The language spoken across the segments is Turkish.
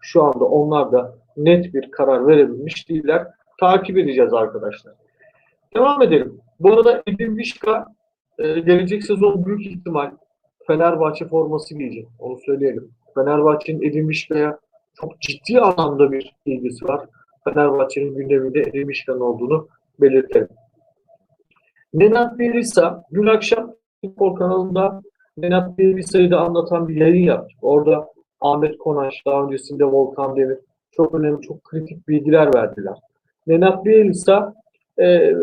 şu anda onlar da net bir karar verebilmiş değiller. Takip edeceğiz arkadaşlar. Devam edelim. Bu arada Edin Vişka e, gelecek sezon büyük ihtimal Fenerbahçe forması giyecek. Onu söyleyelim. Fenerbahçe'nin Edin Vişka'ya çok ciddi anlamda bir ilgisi var. Fenerbahçe'nin gündeminde Edin Vişka'nın olduğunu belirtelim. Nenad Bielsa dün akşam futbol kanalında Nenad Bielsa'yı da anlatan bir yayın yaptık. Orada Ahmet Konaş, daha öncesinde Volkan Demir çok önemli, çok kritik bilgiler verdiler. Nenad Bielsa e,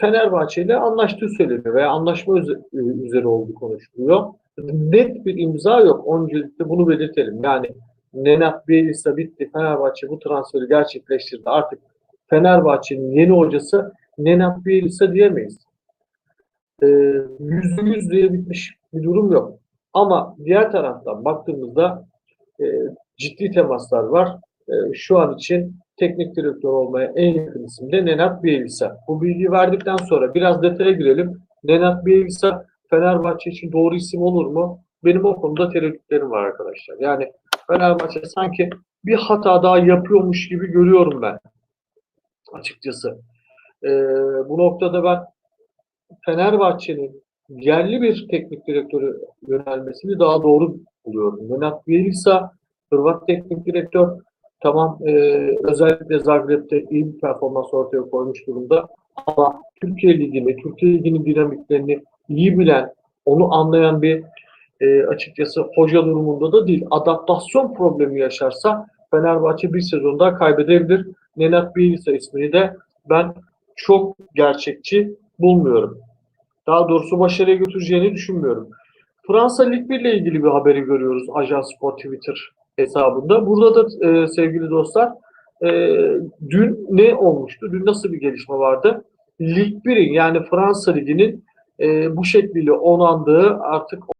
Fenerbahçe ile anlaştığı söyleniyor veya anlaşma üze- üzere olduğu konuşuluyor. Net bir imza yok. Öncelikle bunu belirtelim. Yani Nenad Bielsa bitti. Fenerbahçe bu transferi gerçekleştirdi. Artık Fenerbahçe'nin yeni hocası Nenad Bielsa diyemeyiz. Ee, Yüzde yüz diye bitmiş bir durum yok. Ama diğer taraftan baktığımızda e, ciddi temaslar var. E, şu an için teknik direktör olmaya en yakın isim de Nenad Bielsa. Bu bilgiyi verdikten sonra biraz detaya girelim. Nenad Bielsa Fenerbahçe için doğru isim olur mu? Benim o konuda tereddütlerim var arkadaşlar. Yani Fenerbahçe sanki bir hata daha yapıyormuş gibi görüyorum ben açıkçası. E, bu noktada ben Fenerbahçe'nin yerli bir teknik direktörü yönelmesini daha doğru buluyorum. Nenad Bielsa, Hırvat teknik direktör, tamam e, özellikle Zagreb'de iyi bir performans ortaya koymuş durumda. Ama Türkiye Ligi'ni, Türkiye Ligi'nin dinamiklerini iyi bilen, onu anlayan bir e, açıkçası hoca durumunda da değil. Adaptasyon problemi yaşarsa Fenerbahçe bir sezon daha kaybedebilir. Nenad Bielsa ismini de ben çok gerçekçi bulmuyorum. Daha doğrusu başarıya götüreceğini düşünmüyorum. Fransa Lig 1 ile ilgili bir haberi görüyoruz Ajans Sport Twitter hesabında. Burada da e, sevgili dostlar e, dün ne olmuştu? Dün nasıl bir gelişme vardı? Lig 1'in yani Fransa Ligi'nin e, bu şekliyle onandığı artık